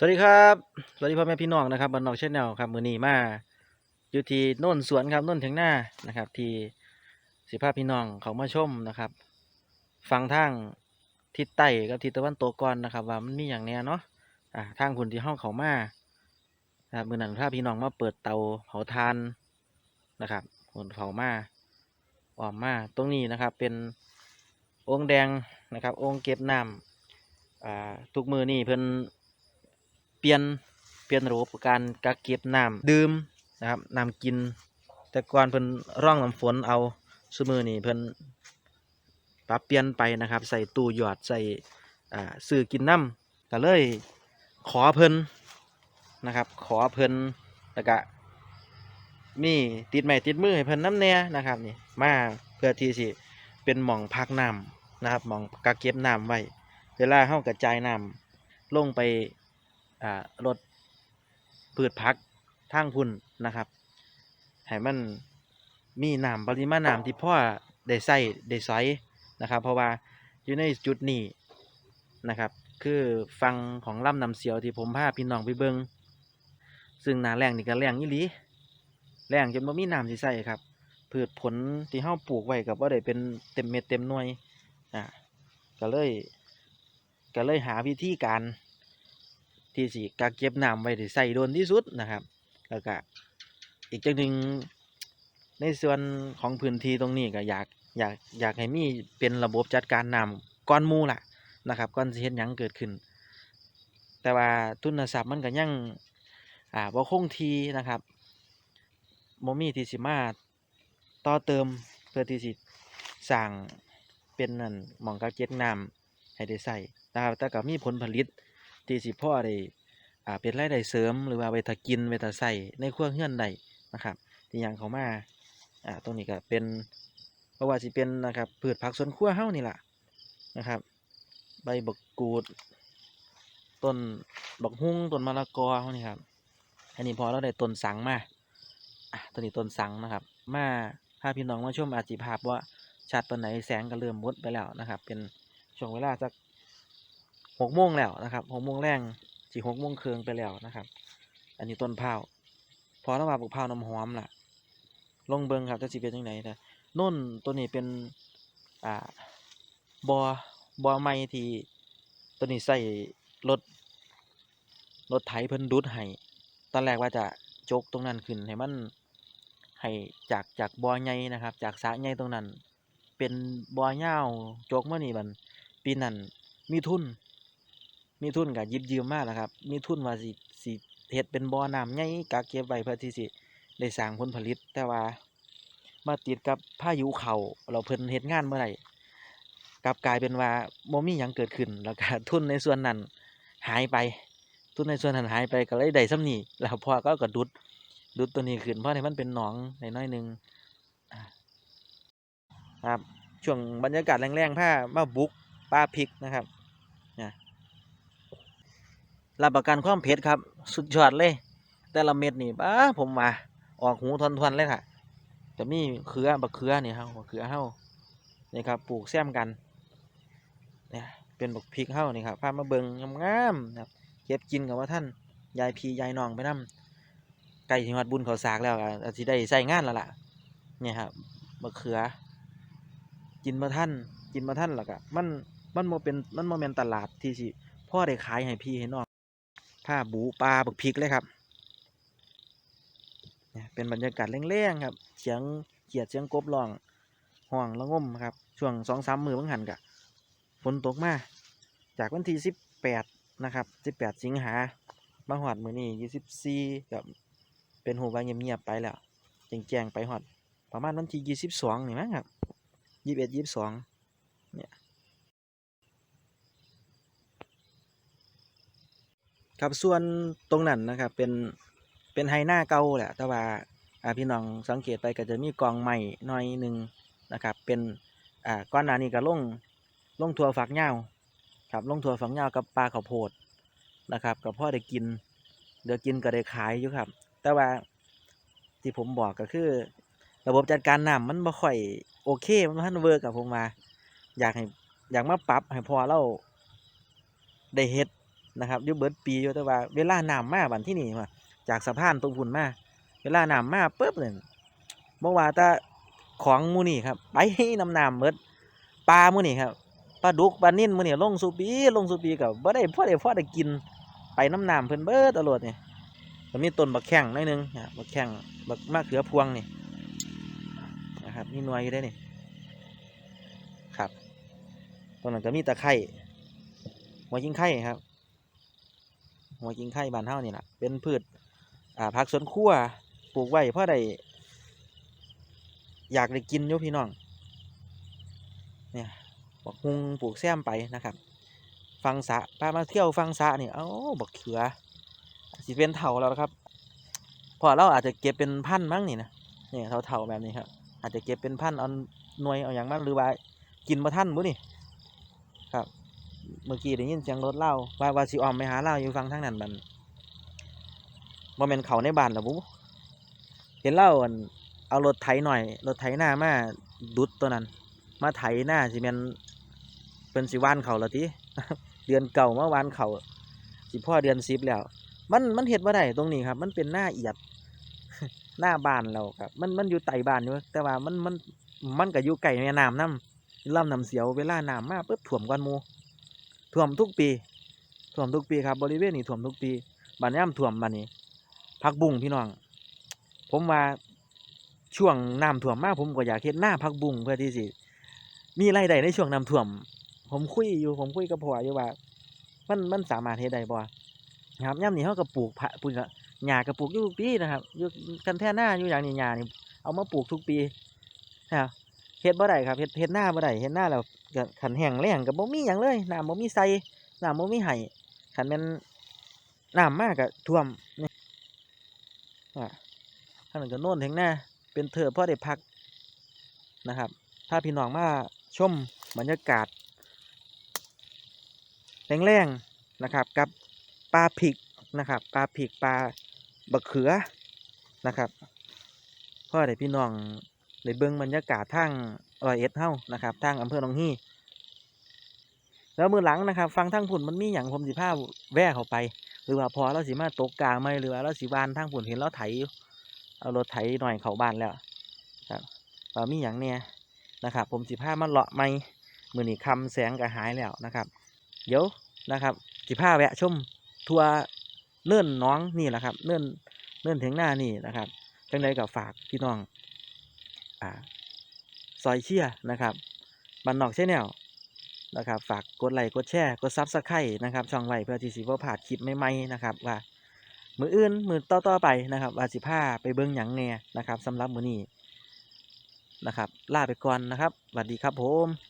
สวัสดีครับ สวัสดีพ่อแม่พี่น้องนะครับบันนอกเชแนลครับ มือนีมาอยู่ที่โน่นสวนครับโน่นถึงหน้านะครับ ที่สิภาพพี่น้องเขามาชมนะครับฟังทางทิศใต้กับทิศตะวันตกก่อนนะครับ ว่ามันมีอย่างเนี้ยเนาะอ่าทางคุณที่ห้องเขามานะครับมือนั้นภาพพี่น้องมาเปิดเตาเผาทานนะครับคนเผามาออมมาตรงนี้นะครับ เป็นองค์แดงนะครับ องค์เก็บน้ำอ่าทุกมือนี่เพิ่น เปลี่ยนเปลี่ยนระบบการกักเก็บน้ำดื่มนะครับน้ำกิน แต่ก่อนเพิ่นร่องน้ำฝนเอาซุมือนี่เพิ่นปรับเปลี่ยนไปนะครับ ใส่ตู้หยอดใส่อ่าซื้อกินน้ำก็เลยขอเพิ่นนะครับ ขอเพิ่นแล้วก็มีติดไม้ติดมือให้เพิ่นน้ำแน่นะครับนี่มาเพื่อที่สิเป็นหม่องพักน้ำนะครับหม่องกักเก็บน้ำไว้ เวลาเฮากระจายน้ำลงไป อ่ารถพืชพักทางพุ่นนะครับให้มันมีน้ำปริมาณน้ำที่พ่อได้ใส่ได้ใช้นะครับ เพราะว่าอยู่ในจุดนี้นะครับ คือฟังของลำนำเสียวที่ผมพาพี่น้องไปเบิงซึ่งหนาแรงนี่ก็แรงอีหลีแรงจนบ่มีน้ำสิใส่ครับพืชผลที่เฮาปลูกไว้กับว่าได้เป็นเต็มเม็ดเต็มหน่วยอ่าก็เลยก็เลยหาวิธีการ ที่สิกักเก็บน้ำไว้ได้ใส่โดนที่สุดนะครับ แล้วก็อีกจังหนึ่งในส่วนของพื้นที่ตรงนี้ก็อยากอยากอยากให้มีเป็นระบบจัดการน้ำก้อนมูล่ะนะครับก่อนเฮ็ดหยังเกิดขึ้น แต่ว่าทุนทรัพย์มันก็ยังอ่าบ่คงทีนะครับบ่มีที่สิมาต่อเติมเพื่อที่สิสร้างเป็นนั่นหม่องกักเก็บน้ำให้ได้ใส่นะครับแต่ก็มีผลผลิต ที่สิพ่อได้อ่าเป็นรายได้เสริมหรือว่าไว้ถ้ากินไว้ถ้าใส่ในครัวเรือนได้นะครับ ที่หยังเขามาอ่าตรงนี้ก็เป็นเพราะว่าสิเป็นนะครับพืชผักสวนครัวเฮานี่แหละนะครับ ใบบักกูด ต้นบักฮุ้งต้นมะละกอเฮานี่ครับอันนี้พอเราได้ต้นสังมาอะตัวนี้ต้นสังนะครับ มาพาพี่น้องมาชมอาจสิภาพว่าชัดปานไหนแสงก็เริ่มหมดไปแล้วนะครับ เป็นช่วงเวลาสัก หกโมงแล้วนะครับหกโมงแรงสี่หกโมงเคืองไปแล้วนะครับ อันนี้ต้นพร้าพอแล้วมาปลูกพร้าน้ำหอมล่ะ ลงเบิงครับจะสิเป็นยังไงนะโน่นตัวนี้เป็นอ่าบอบอไม้ที่ตัวนี้ใส่รถรถไถเพิ่นดูดให้ตอนแรกว่าจะจกตรงนั้นขึ้นให้มันให้จากจากบอใหญ่นะครับ จากสระใหญ่ตรงนั้น เป็นบอยาจกเมานี่บันปีนั้นมีทุน มีทุนกับยิบยืมมาแล้วครับ มีทุนว่าสิสิเฮ็ดเป็นบ่อน้ำใหญ่กักเก็บไว้เพื่อที่สิได้สร้างผลผลิต แต่ว่ามาติดกับพายุเขาเราเพิ่นเฮ็ดงานเมื่อไหร่กลับกลายเป็นว่าบ่มีหยังเกิดขึ้นแล้วก็ทุนในส่วนนั้นหายไป ทุนในส่วนนั้นหายไปก็เลยได้ส่ำนี้แล้วพอก็ก็ดุดดุดตัวนี้ขึ้นเพราะให้มันเป็นหนองในน้อยหนึงอ่าครับช่วงบรรยากาศแรงๆผ้ามาบุกป่าพริกนะครับ รับประกันความเผ็ดครับ สุดยอดเลย แต่ละเม็ดนี่บ้าผมมาออกหูทวนๆเลยค่ะจะมีเครือบักเครือนี่ครับบักเครือเฮ้านี่ครับปลูกแซมกันเนี่ยเป็นบักพริกเฮานี่ครับพามาเบิงงามๆครับเก็บกินกับว่าท่านยายพียายน้องไปนํไก่ที่ฮอดบุญเขาสากแล้วก็อาจสิได้ใส่งานแล้วล่ะเนี่ยครับบักเขือ กินมาท่านกินมาท่านแล้วก็มันมันโมเป็นมันโมเมนตลาดที่สิพ่อได้ขายให้พี่ให้น้อง ผ้าบูปลาบักพริกเลยครับเนี่ยเป็นบรรยากาศแรงๆครับ เสียงเขียดเสียงกบร้องห้องละงมครับ ช่วงสองสามมือบังหันกะฝนตกมาจากวันที่สิบแปดนะครับสิบแปดสิงหามาหอดมือนี่ยี่สิบสี่กับเป็นหูว่าเงียบๆไปแล้วแจงๆไปหอด ประมาณวันที่ยี่สิบสองนี่มั้งครับยี่สิบเอ็ดยี่สิบสองเนี่ย ครับส่วนตรงนั้นนะครับเป็นเป็นไฮหน้าเก่าแหละแต่ว่าพี่น้องสังเกตไปก็จะมีกองใหม่หน่อยหนึ่งนะครับ เป็นอ่าก้อนหนานี้ก็ลงลงถั่วฝักยาวครับลงถั่วฝักยาวกับปลาข้าวโพดนะครับกับพ่อได้กินเดี๋ยวกินก็ได้ขายอยู่ครับ แต่ว่าที่ผมบอกก็คือ ระบบจัดการน้ำมันบ่ค่อยโอเค มันบ่ทันเวิร์กกับผมมา อยากให้อยากมาปรับให้พอเราได้เฮ็ด นะครับอยู่เบิดปีอยู่แต่ว่าเวลาน้ำมาบันที่นี่มาจากสะพานตรงพุ่นมาเวลาน้ำมาปุ๊บเนี่ยบ่ว่าแต่ของมูนี่ครับไปน้ำน้ำเบิดปลามูนี่ครับปลาดุกปลานิ่นมูนี่ลงสุปีลงสุปีกับบ่ได้พ่อได้พ่อได้กินไปน้ำน้ำเพิ่นเบิดตลอดนี่ยก็มีต้นบักแข้งหน้อยนึงนะบักแข้งบักมะเขือพวงนี่นะครับมีหน่วยอยู่ได้นี่ครับตรงนั้นก็มีตะไคร้หัวจิงไข่ครับ หัวจิงไข่บานเฮานี่แหละเป็นพืชอ่าผักสวนครัวปลูกไว้เพราะได้อยากได้กินอยู่พี่น้องเนี่ยบักฮุงปลูกแซมไปนะครับ ฟังสะป้ามาเที่ยวฟังสระนี่เอ้าบักเขือสิเป็นเถาแล้วครับพอเราอาจจะเก็บเป็นพันมั้งนี่นะเนี่ยเถาๆแบบนี้ครับอาจจะเก็บเป็นพันเอาหน่วยเอาอย่างนั้นหรือว่ากินมาท่านบุนี่ เมื่อกี้ได้ยินเสียงรถเล่าว่าว่าสิออมไปหาเล่าอยู่ฟังทางนั้นมันบ่แม่นเขาในบ้านหรอบุเห็นเล่าอันเอารถไถหน่อยรถไถหน้ามาดุดตัวนั้น มาไถหน้าสิแม่นเป็นสิวานเขาละติเดือนเก่าเมื่อวานเขาสิพ่อเดือนสิบแล้ว มันมันเฮ็ดบ่าได้ตรงนี้ครับ มันเป็นหน้าเอียดหน้าบ้านเราครับ มันมันอยู่ไต่บ้านอยู่แต่ว่ามันมันมันก็อยู่ไก่แม่น้ำน้ำลำน้ำเสียวเวลาน้ำมาปุ๊บท่วมกวนมู ท่วมทุกปีท่วมทุกปีครับบริเวณนี้ท่วมทุกปีบ้านย่ำท่วมบ้านนี้พักบุ้งพี่น้อง ผมว่าช่วงน้ำท่วมมากผมก็อยากเฮ็ดหน้าพักบุ้งเพื่อที่สิมีรายได้ในช่วงน้ำท่วม ผมคุยอยู่ผมคุยกับพ่ออยู่ว่า มันมันสามารถเฮ็ดได้บ่ครับย่ำนี้เขาก็ปลูกผักปลูกหญ้าก็ปลูกอยู่ทุกปีนะครับอยู่กันแท่หน้าอยู่อย่างนี้หญ้านี่เอามาปลูกทุกปีนะครับเฮ็ดบ่ได้ครับเฮ็ดเฮ็ดหน้าบ่ได้เฮ็ดหน้าแล้ว ขันแห้งแล้งก็บ่มีหยังเลยน้ำบ่มีใส่น้ำบ่มีให้ขันแม่นน้ำมากก็ท่วมนี่อะท่านก็โน่นถึงหน้าเป็นเถอพอได้พักนะครับถ้าพี่น้องมาชมบรรยากาศแรงๆนะครับ กับปลาผิกนะครับปลาผิกปลาบักเขือนะครับพ่อได้พี่น้องได้เบิ่งบรรยากาศทาง ร้อยเอ็ดเฮานะครับทางอำเภอหนองฮีแล้วมือหลังนะครับ ฟังทางผุ่นมันมีอย่างผมสิพาแว่เข้าไป หรือว่าพอเราสิมาตกกลางไหมหรือว่าเราสิวานทางผุ่นเห็นเราไถเอารถไถหน่อยเข้าบ้านแล้วครับว่ามีอย่างเนี่ยนะครับ ผมสิพามาเลาะไหมมือนี้คำแสงก็หายแล้วนะครับ เดี๋ยวนะครับ สิพาแวะชมทัวเนื่นน้องนี่แหละครับเนื่นเนื่นถึงหน้านี่นะครับจังใดก็ฝากพี่น้องอ่า ซอยเชียนะครับบันนอกชแนวนะครับฝากกดไลค์กดแชร์กดซับสไครต์นะครับช่องไว้เพื่อที่สิบ่ผ่าดคลิปใหม่ๆนะครับว่ามืออื่นมือต่อๆไปนะครับว่าสิพาไปเบิ้งหยังแน่นะครับสำหรับมือนี้นะครับลาไปก่อนนะครับสวัสดีครับผม